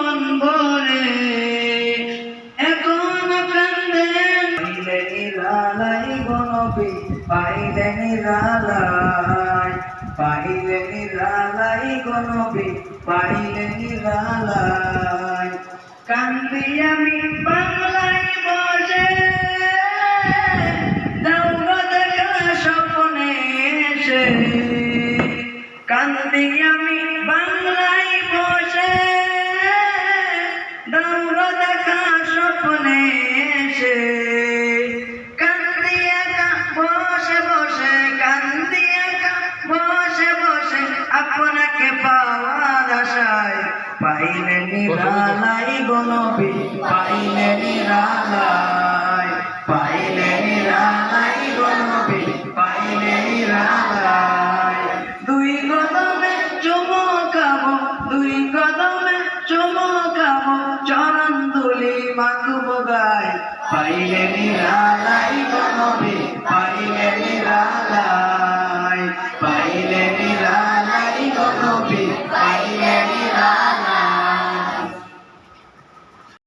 জীবন ভরে, এখন কান্দেন পাইলেনি লালাই গণবী পাইলেনি লালাই পাইলেনি লালাই গণবী পাইলেনি লালাই কান্দি আমি বাংলায় বসে স্বপ্নে এসে। কান্দি আমি বাংলায় বসে পাইলে নিরালাই গনবি পাইলে নিরালাই পাইলে নিরালাই গনবি পাইলে নিরালাই। দুই কদমে চুমকাবো, দুই কদমে চুমকাবো চরণ দুলি মাকুব গায়, পাইলে নিরালাই